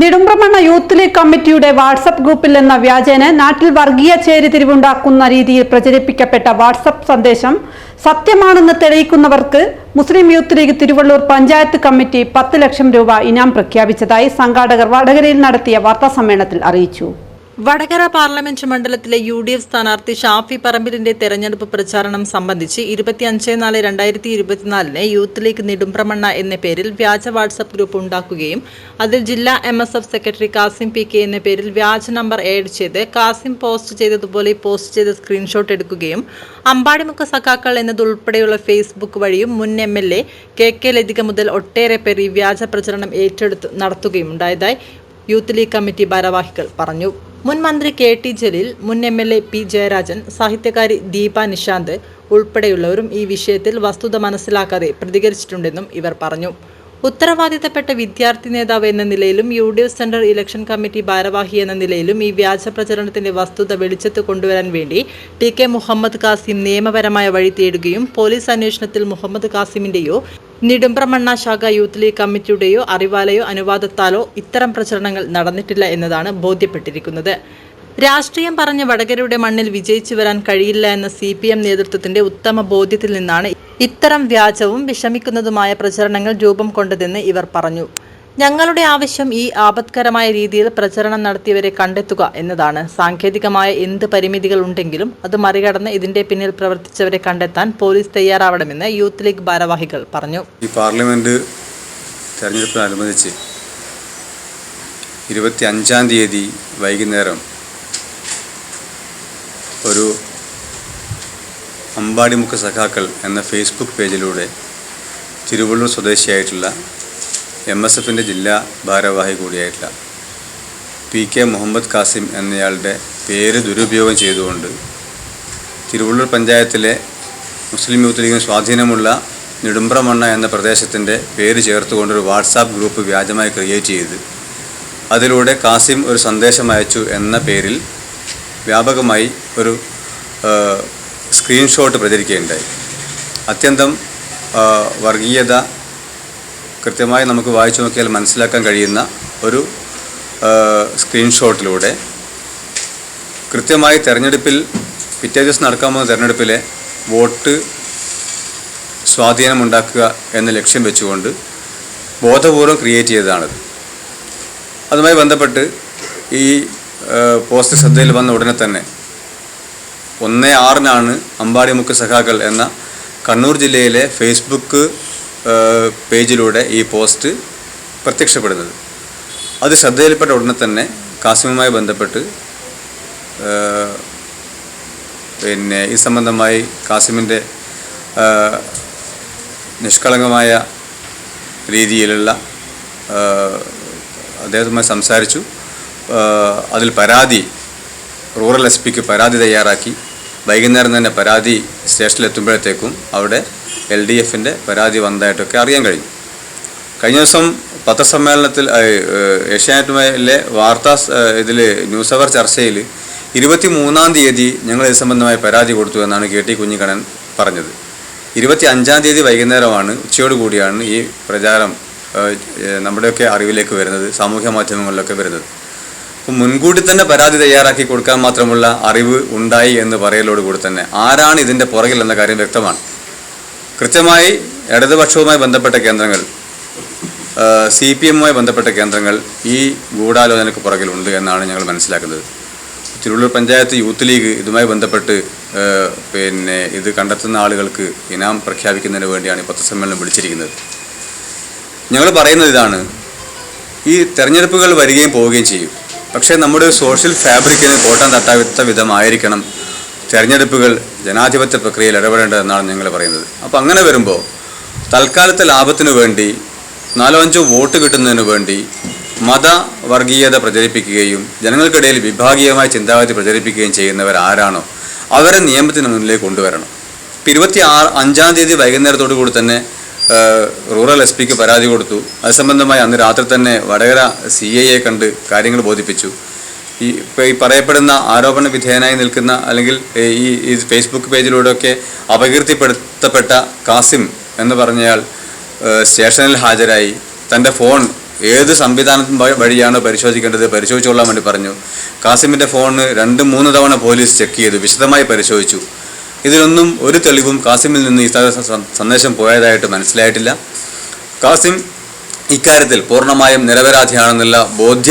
നെടുമ്പ്രമണ്ണ youth league കമ്മിറ്റിയുടെ WhatsApp ഗ്രൂപ്പിൽ എന്ന വ്യാജേന നാട്ടിൽ വർഗീയ ചേരിതിരിവുണ്ടാക്കുന്ന രീതിയിൽ പ്രചരിപ്പിക്കപ്പെട്ട വാട്സപ്പ് സന്ദേശം സത്യമാണെന്ന് തെളിയിക്കുന്നവർക്ക് Muslim youth league Thiruvallur panchayat committee പത്ത് ലക്ഷം രൂപ ഇനാം പ്രഖ്യാപിച്ചതായി സംഘാടകർ വടകരയിൽ നടത്തിയ വാർത്താസമ്മേളനത്തിൽ അറിയിച്ചു. വടകര പാർലമെന്റ് മണ്ഡലത്തിലെ യു ഡി എഫ് സ്ഥാനാർത്ഥി ഷാഫി പറമ്പിലിന്റെ തെരഞ്ഞെടുപ്പ് പ്രചാരണം സംബന്ധിച്ച് ഇരുപത്തിയഞ്ച് നാല് രണ്ടായിരത്തി ഇരുപത്തിനാലിന് യൂത്ത് ലീഗ് നെടുമ്പ്രമണ്ണ എന്ന പേരിൽ വ്യാജ വാട്സപ്പ് ഗ്രൂപ്പ് ഉണ്ടാക്കുകയും അതിൽ ജില്ലാ M S F secretary Kasim P K എന്ന പേരിൽ വ്യാജ നമ്പർ ഏഡ് ചെയ്ത് കാസിം പോസ്റ്റ് ചെയ്തതുപോലെ പോസ്റ്റ് ചെയ്ത സ്ക്രീൻഷോട്ട് എടുക്കുകയും അമ്പാടിമുഖ സഖാക്കൾ എന്നതുൾപ്പെടെയുള്ള ഫേസ്ബുക്ക് വഴിയും മുൻ M L A K K Lathika മുതൽ ഒട്ടേറെ പേർ ഈ വ്യാജ പ്രചരണം ഏറ്റെടുത്ത് നടത്തുകയും ഉണ്ടായതായി യൂത്ത് ലീഗ് കമ്മിറ്റി ഭാരവാഹികൾ പറഞ്ഞു. മുൻ മന്ത്രി കെ ടി ജലീൽ മുൻ M L A P Jayarajan സാഹിത്യകാരി Deepa Nishanth ഉൾപ്പെടെയുള്ളവരും ഈ വിഷയത്തിൽ വസ്തുത മനസ്സിലാക്കാതെ പ്രതികരിച്ചിട്ടുണ്ടെന്നും ഇവർ പറഞ്ഞു. ഉത്തരവാദിത്തപ്പെട്ട വിദ്യാർത്ഥി നേതാവ് എന്ന നിലയിലും U D F central election committee ഭാരവാഹി എന്ന നിലയിലും ഈ വ്യാജ പ്രചരണത്തിന്റെ വസ്തുത വെളിച്ചത്ത് കൊണ്ടുവരാൻ വേണ്ടി ടി കെ മുഹമ്മദ് കാസിം നിയമപരമായ വഴി തേടുകയും പോലീസ് അന്വേഷണത്തിൽ മുഹമ്മദ് കാസിമിന്റെയോ നിടുംബ്രമണ്ണ ശാഖ യൂത്ത് ലീഗ് കമ്മിറ്റിയുടെയോ അറിവാലയോ അനുവാദത്താലോ ഇത്തരം പ്രചരണങ്ങൾ നടന്നിട്ടില്ല എന്നതാണ് ബോധ്യപ്പെട്ടിരിക്കുന്നത്. രാഷ്ട്രീയം പറഞ്ഞ് വടകരയുടെ മണ്ണിൽ വിജയിച്ചു വരാൻ കഴിയില്ല എന്ന സി പി എം നേതൃത്വത്തിന്റെ ഉത്തമ ബോധ്യത്തിൽ നിന്നാണ് ഇത്തരം വ്യാജവും വിഷമിക്കുന്നതുമായ പ്രചരണങ്ങൾ രൂപം കൊണ്ടതെന്ന് ഇവർ പറഞ്ഞു. ഞങ്ങളുടെ ആവശ്യം ഈ ആപത്കരമായ രീതിയിൽ പ്രചരണം നടത്തിയവരെ കണ്ടെത്തുക എന്നതാണ്. സാങ്കേതികമായ എന്ത് പരിമിതികൾ ഉണ്ടെങ്കിലും അത് മറികടന്ന് ഇതിന്റെ പിന്നിൽ പ്രവർത്തിച്ചവരെ കണ്ടെത്താൻ പോലീസ് തയ്യാറാവണമെന്ന് യൂത്ത് ലീഗ് ഭാരവാഹികൾ പറഞ്ഞു. ഈ പാർലമെന്റ് തെരഞ്ഞെടുപ്പിനനുബന്ധിച്ച് ഇരുപത്തി അഞ്ചാം തീയതി വൈകുന്നേരം ഒരു അമ്പാടിമുഖ സഖാക്കൾ എന്ന ഫേസ്ബുക്ക് പേജിലൂടെ തിരുവള്ളൂർ സ്വദേശിയായിട്ടുള്ള എം എസ് എഫിന്റെ ജില്ലാ ഭാരവാഹി കൂടിയായിട്ടുള്ള പി കെ മുഹമ്മദ് കാസിം എന്നയാളുടെ പേര് ദുരുപയോഗം ചെയ്തുകൊണ്ട് തിരുവള്ളൂർ പഞ്ചായത്തിലെ മുസ്ലിം യൂത്ത് ലീഗിന് സ്വാധീനമുള്ള നെടുമ്പ്രമണ്ണ എന്ന പ്രദേശത്തിന്റെ പേര് ചേർത്തുകൊണ്ട് ഒരു വാട്സാപ്പ് ഗ്രൂപ്പ് വ്യാജമായി ക്രിയേറ്റ് ചെയ്ത് അതിലൂടെ കാസിം ഒരു സന്ദേശം അയച്ചു എന്ന പേരിൽ വ്യാപകമായി ഒരു സ്ക്രീൻഷോട്ട് പ്രചരിക്കുകയുണ്ടായി. അത്യന്തം വർഗീയത കൃത്യമായി നമുക്ക് വായിച്ചു നോക്കിയാൽ മനസ്സിലാക്കാൻ കഴിയുന്ന ഒരു സ്ക്രീൻഷോട്ടിലൂടെ കൃത്യമായി തെരഞ്ഞെടുപ്പിൽ പിറ്റേ ദിവസം നടക്കാൻ പോകുന്ന തെരഞ്ഞെടുപ്പിലെ വോട്ട് സ്വാധീനമുണ്ടാക്കുക എന്ന ലക്ഷ്യം വെച്ചുകൊണ്ട് ബോധപൂർവം ക്രിയേറ്റ് ചെയ്തതാണത്. അതുമായി ബന്ധപ്പെട്ട് ഈ പോസ്റ്റ് ശ്രദ്ധയിൽ വന്ന ഉടനെ തന്നെ ഒന്ന് ആറിനാണ് അമ്പാടിമുക്ക് സഖാക്കൾ എന്ന കണ്ണൂർ ജില്ലയിലെ ഫേസ്ബുക്ക് പേജിലൂടെ ഈ പോസ്റ്റ് പ്രത്യക്ഷപ്പെടുന്നത്. അത് ശ്രദ്ധയിൽപ്പെട്ട ഉടനെ തന്നെ കാസിമുമായി ബന്ധപ്പെട്ട് പിന്നെ ഈ സംബന്ധമായി കാസിമിന്റെ നിഷ്കളങ്കമായ രീതിയിലുള്ള അദ്ദേഹവുമായി സംസാരിച്ചു. അതിൽ പരാതി റൂറൽ എസ് പിക്ക് പരാതി തയ്യാറാക്കി. വൈകുന്നേരം തന്നെ പരാതി സ്റ്റേഷനിലെത്തുമ്പോഴത്തേക്കും അവിടെ എൽ ഡി എഫിന്റെ പരാതി വന്നതായിട്ടൊക്കെ അറിയാൻ കഴിഞ്ഞു കഴിഞ്ഞ ദിവസം പത്രസമ്മേളനത്തിൽ ഏഷ്യാനെറ്റുമായിലെ വാർത്താ ഇതിൽ ന്യൂസ് അവർ ചർച്ചയിൽ ഇരുപത്തി മൂന്നാം തീയതി ഞങ്ങൾ ഇത് സംബന്ധമായ പരാതി കൊടുത്തു എന്നാണ് കെ ടി കുഞ്ഞിക്കണ്ണൻ പറഞ്ഞത്. ഇരുപത്തി അഞ്ചാം തീയതി വൈകുന്നേരമാണ് ഉച്ചയോട് കൂടിയാണ് ഈ പ്രചാരം നമ്മുടെയൊക്കെ അറിവിലേക്ക് വരുന്നത് സാമൂഹ്യ മാധ്യമങ്ങളിലൊക്കെ വരുന്നത്. മുൻകൂട്ടി തന്നെ പരാതി തയ്യാറാക്കി കൊടുക്കാൻ മാത്രമുള്ള അറിവ് ഉണ്ടായി എന്ന് പറയലോട് കൂടി തന്നെ. ആരാണ് ഇതിന്റെ പുറകിൽ എന്ന കാര്യം വ്യക്തമാണ്. കൃത്യമായി ഇടതുപക്ഷവുമായി ബന്ധപ്പെട്ട കേന്ദ്രങ്ങൾ സി പി എമ്മുമായി ബന്ധപ്പെട്ട കേന്ദ്രങ്ങൾ ഈ ഗൂഢാലോചനയ്ക്ക് പുറകിലുണ്ട് എന്നാണ് ഞങ്ങൾ മനസ്സിലാക്കുന്നത്. തിരുവള്ളൂർ പഞ്ചായത്ത് യൂത്ത് ലീഗ് ഇതുമായി ബന്ധപ്പെട്ട് പിന്നെ ഇത് കണ്ടെത്തുന്ന ആളുകൾക്ക് ഇനാം പ്രഖ്യാപിക്കുന്നതിന് വേണ്ടിയാണ് ഈ പത്രസമ്മേളനം വിളിച്ചിരിക്കുന്നത്. ഞങ്ങൾ പറയുന്നത് ഇതാണ്. ഈ തെരഞ്ഞെടുപ്പുകൾ വരികയും പോവുകയും ചെയ്യും. പക്ഷേ നമ്മുടെ സോഷ്യൽ ഫാബ്രിക്കിന് കോട്ടം തട്ടാത്ത വിധമായിരിക്കണം തെരഞ്ഞെടുപ്പുകൾ ജനാധിപത്യ പ്രക്രിയയിൽ ഇടപെടേണ്ടതെന്നാണ് ഞങ്ങൾ പറയുന്നത്. അപ്പോൾ അങ്ങനെ വരുമ്പോൾ തൽക്കാലത്തെ ലാഭത്തിനു വേണ്ടി നാലോ അഞ്ചോ വോട്ട് കിട്ടുന്നതിന് വേണ്ടി മത വർഗീയത പ്രചരിപ്പിക്കുകയും ജനങ്ങൾക്കിടയിൽ വിഭാഗീയമായ ചിന്താഗതി പ്രചരിപ്പിക്കുകയും ചെയ്യുന്നവർ ആരാണോ അവരെ നിയമത്തിന് മുന്നിലേക്ക് കൊണ്ടുവരണം. ഇപ്പം ഇരുപത്തി ആറ് അഞ്ചാം തീയതി വൈകുന്നേരത്തോടു കൂടി തന്നെ റൂറൽ എസ് പിക്ക് പരാതി കൊടുത്തു. അത് സംബന്ധമായി അന്ന് രാത്രി തന്നെ വടകര സി ഐയെ കണ്ട് കാര്യങ്ങൾ ബോധിപ്പിച്ചു. ഈ ഈ പറയപ്പെടുന്ന ആരോപണ വിധേയനായി നിൽക്കുന്ന അല്ലെങ്കിൽ ഈ ഈ ഫേസ്ബുക്ക് പേജിലൂടെയൊക്കെ അപകീർത്തിപ്പെടുത്തപ്പെട്ട കാസിം എന്ന് പറഞ്ഞയാൾ സ്റ്റേഷനിൽ ഹാജരായി. തന്റെ ഫോൺ ഏത് സംവിധാനം വഴിയാണോ പരിശോധിക്കേണ്ടത് പരിശോധിച്ചോളാൻ വേണ്ടി പറഞ്ഞു. കാസിമിന്റെ ഫോണ് രണ്ട് മൂന്ന് തവണ പോലീസ് ചെക്ക് ചെയ്തു വിശദമായി പരിശോധിച്ചു. ഇതിലൊന്നും ഒരു തെളിവും കാസിമിൽ നിന്ന് സ- സന്ദേശം പോയതായിട്ട് മനസ്സിലായിട്ടില്ല. കാസിം ഇക്കാര്യത്തിൽ പൂർണമായും നിരപരാധിയാണെന്നുള്ള ബോധ്യം